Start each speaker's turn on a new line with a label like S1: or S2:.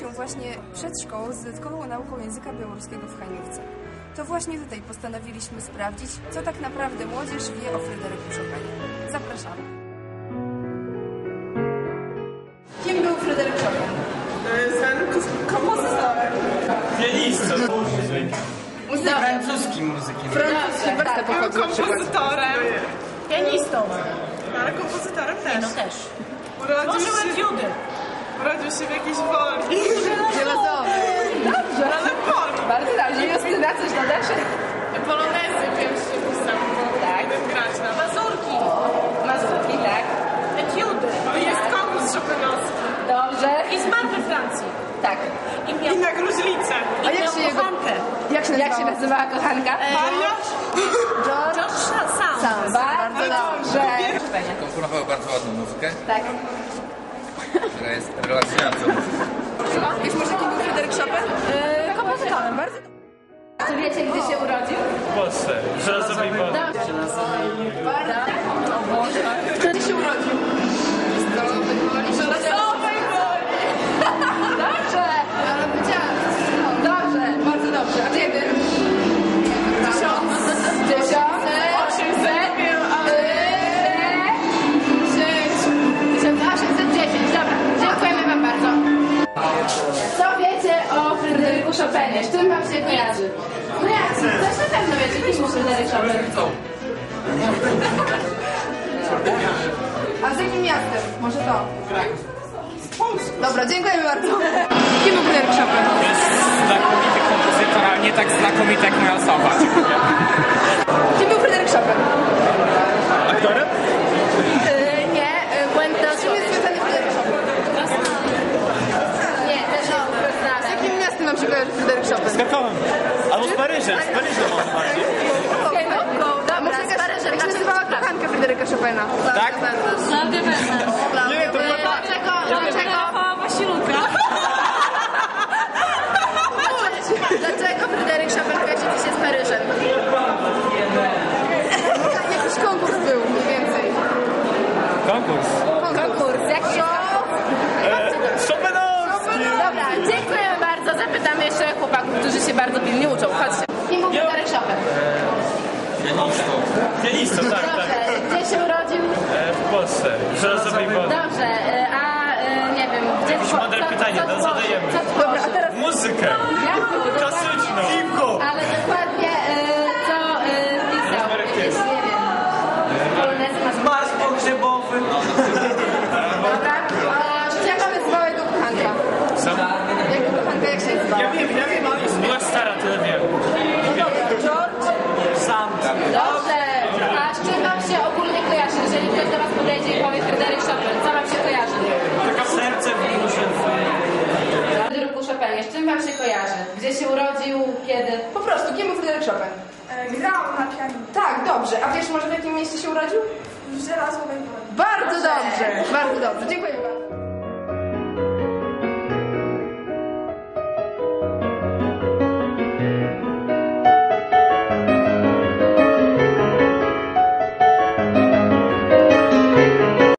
S1: skończyłam właśnie przedszkołę z dodatkową nauką języka białoruskiego w Haniówce. To właśnie tutaj postanowiliśmy sprawdzić, co tak naprawdę młodzież wie o Fryderyku Chopinie. Zapraszamy. Kim był Fryderyk Chopin?
S2: kompozytorem.
S3: Pianistą.
S4: Francuskim muzykiem.
S1: Francuski bardzo pochodził na przykład.
S2: Kompozytorem.
S5: Pianistą.
S2: Ale kompozytorem też.
S5: No też.
S2: Urodził
S5: Może
S2: się,
S5: etiudy.
S2: Urodził się w jakiejś woli.
S1: Żelazowy. Dobrze.
S2: Ale woli.
S1: Bardzo dobrze. Justyna, coś dodasz?
S5: Polonezy pierwszy pisał. Tak.
S2: Grać na.
S5: Mazurki.
S1: Mazurki, tak.
S5: Etiudy.
S2: Jest konkurs Chopinowski.
S1: Dobrze.
S5: I zmarł we Francji.
S1: Tak.
S5: I miał,
S2: I na gruźlicę.
S5: i
S1: A jak
S5: miał
S1: się jego-
S5: kochankę.
S1: Jak się, jak się nazywała kochanka?
S2: Maria?
S1: George
S5: George Sand.
S1: Sam. Bardzo dobrze.
S4: Komponował bardzo ładną muzykę,
S1: Tak.
S4: Która jest relaksującą.
S1: Wiesz może kim był Fryderyk Chopin? Yy, kompozytorem. Bardzo
S6: Czy wiecie, gdzie się urodził?
S3: W Polsce. W żelazowej wody.
S1: Kiedy się urodził? Żelazowej
S6: Z czym Wam się kojarzy? No jak? Coś na pewno kim był Fryderyk Chopin.
S1: A z jakim miastem? Może to? Dobra, dziękujemy bardzo. Kim był Chopin?
S7: jest znakomity kompozytor, ale nie tak znakomity jak moja osoba.
S1: Kim był Fryderyk Chopin?
S3: Aktorem?
S6: Yy, nie, yy, błędna
S1: Czym jest związany Fryderyk Chopin?
S6: Nie, też nie
S1: Z jakim miastem nam się kojarzy Fryderyk Chopin?
S3: Z Krakowem. Albo z Paryżem. Z Paryżem może bardziej.
S1: A może jakaś, jak się nazywała kochanka Fryderyka Chopina?
S3: Tak? Nie, to była tak.
S6: Dlaczego? Dlaczego?
S5: Wasilka.
S6: Dlaczego Fryderyk Chopin kojarzy ci się z Paryżem?
S1: Jakiś konkurs był, mniej więcej.
S3: Konkurs.
S6: Konkurs. Jaki jest
S3: Chopinowski!
S6: Dobra, dziękujemy bardzo. Zapytamy jeszcze chłopaków, którzy się bardzo pilnie uczą. Chodźcie. Kim był Fryderyk Chopin?
S4: Pianistą.
S3: Pianistą, tak, tak.
S6: Dobrze. Gdzie się urodził?
S3: E, W Polsce. W żelazowej wody.
S6: Dobrze. y, A y, nie wiem, gdzie
S3: Jakieś mądre pytanie, no zadajemy.
S6: Co
S1: Dobra, a teraz
S3: Muzykę.
S6: Było?
S3: Klasyczną. Hip-hop.
S6: Dobrze. A z czym wam się ogólnie kojarzy? Jeżeli ktoś do was podejdzie i powie Fryderyk Chopin, co wam się kojarzy?
S3: Taka serce w duszy.
S6: Fryderyku Chopinie, z czym wam się kojarzy? Gdzie się urodził? Kiedy?
S1: Po prostu, kim był Fryderyk Chopin?
S2: Grał na pianinie.
S1: Tak, dobrze. A wiesz może w jakim mieście się urodził?
S2: W żelazowej woli.
S1: Bardzo dobrze, bardzo dobrze. Dziękuję bardzo.